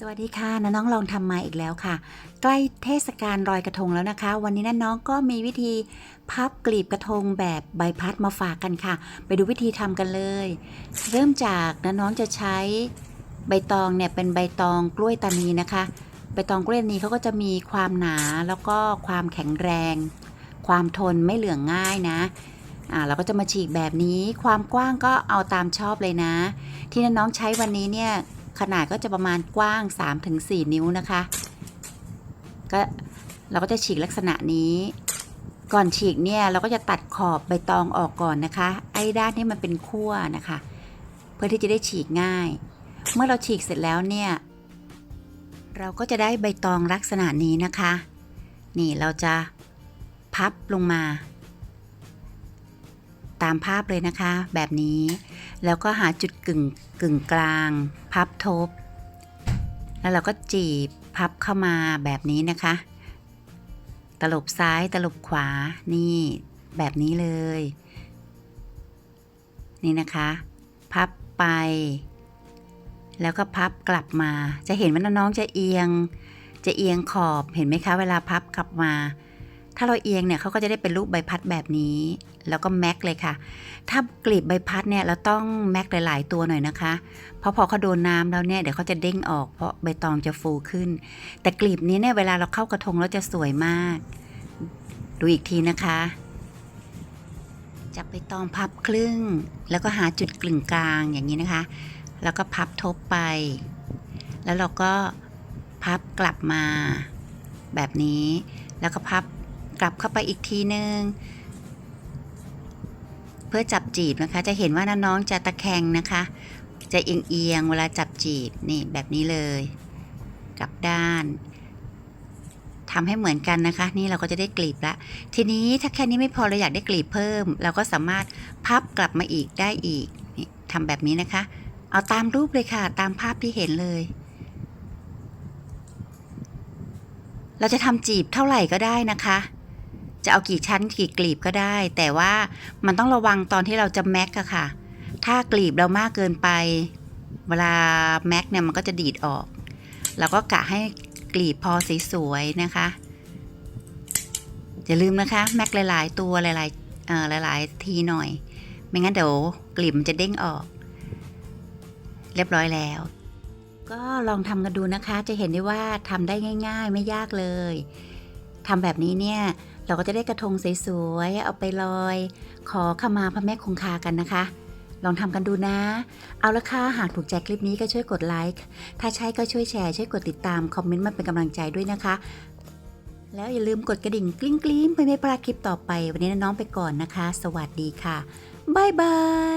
สวัสดีค่ะน้าน้องลองทำมาอีกแล้วค่ะ ใกล้เทศกาลลอยกระทงแล้วนะคะ วันนี้น้าน้องก็มีวิธีพับกลีบกระทงแบบใบพัดมาฝากกันค่ะ ไปดูวิธีทำกันเลย เริ่มจากน้าน้องจะใช้ใบตองเนี่ยเป็นใบตองกล้วยตานีนะคะ ใบตองกล้วยตานีเขาก็จะมีความหนาแล้วก็ความแข็งแรง ความทนไม่เหลืองง่ายนะอ่าเราก็จะมาฉีกแบบนี้ความกว้างก็เอาตามชอบเลยนะ ที่น้าน้องใช้วันนี้เนี่ย ขนาดก็จะประมาณกว้าง 3-4 นิ้วนะคะ ก็เราก็จะฉีกลักษณะนี้ ก่อนฉีกเนี่ยเราก็จะตัดขอบใบตองออกก่อนนะคะ ไอ้ด้านที่มันเป็นขั้วนะคะ เพื่อที่จะได้ฉีกง่าย เมื่อเราฉีกเสร็จแล้วเนี่ยเราก็จะได้ใบตองลักษณะนี้นะคะ นี่เราจะพับลงมา ตามภาพเลยนะคะ แบบนี้ แล้วก็หาจุดกึ่งกึ่งกลาง พับทบ แล้วเราก็จีบพับเข้ามาแบบนี้นะคะ ตลบซ้ายตลบขวานี่แบบนี้เลย นี่นะคะ พับไป แล้วก็พับกลับมา จะเห็นว่าน้องๆจะเอียง จะเอียงขอบเห็นไหมคะ เวลาพับกลับมา ถ้าเราเอียงเนี่ยเขาก็จะได้เป็นรูปใบพัดแบบนี้ แล้วก็แม็กเลยค่ะ ถ้ากลีบใบพัดเนี่ยเราต้องแม็กหลาย ๆ ตัวหน่อยนะคะ เพราะพอเขาโดนน้ำแล้วเนี่ยเดี๋ยวเขาจะเด้งออกเพราะใบตองจะฟูขึ้น แต่กลีบนี้เนี่ยเวลาเราเข้ากระทงแล้วจะสวยมาก ดูอีกทีนะคะ จับใบตองพับครึ่ง แล้วก็หาจุดกลึงกลางอย่างนี้นะคะ แล้วก็พับทบไป แล้วเราก็พับกลับมาแบบนี้ แล้วก็พับ กลับเข้าไปอีกทีนึง เพื่อจับจีบนะคะ จะเห็นว่าน้องจะตะแคงนะคะ จะเอียงๆเวลาจับจีบนี่แบบนี้เลย กลับด้านทำให้เหมือนกันนะคะ นี่เราก็จะได้กลีบละ ทีนี้ถ้าแค่นี้ไม่พอเราอยากได้กลีบเพิ่ม เราก็สามารถพับกลับมาอีกได้อีกนี่ทำแบบนี้นะคะ เอาตามรูปเลยค่ะ ตามภาพที่เห็นเลยเราจะทำจีบเท่าไหร่ก็ได้นะคะ จะเอากี่ชั้นกี่กลีบก็ได้ แต่ว่ามันต้องระวังตอนที่เราจะแม็กอะค่ะ ถ้ากลีบเรามากเกินไป เวลาแม็กเนี่ยมันก็จะดีดออก เราก็กะให้กลีบพอสวยๆนะคะ อย่าลืมนะคะแม็กหลายๆ ตัวหลายๆเอ่อหลายๆ ทีหน่อย ไม่งั้นเดี๋ยวกลีบมันจะเด้งออก เรียบร้อยแล้วก็ลองทำกันดูนะคะ จะเห็นได้ว่าทำได้ง่าย ๆ ไม่ยากเลย ทำแบบนี้เนี่ย เราก็จะได้กระทงสวยๆ เอาไปลอย ขอขมาพระแม่คงคากันนะคะ ลองทำกันดูนะ เอาละค่ะ หากถูกใจคลิปนี้ก็ช่วยกดไลค์ ถ้าใช่ก็ช่วยแชร์ ช่วยกดติดตาม คอมเมนต์มาเป็นกำลังใจด้วยนะคะ แล้วอย่าลืมกดกระดิ่งกลิ้งกลิ้งๆเพื่อไม่พลาดคลิปต่อไป วันนี้น้องไปก่อนนะคะ สวัสดีค่ะ บ๊ายบาย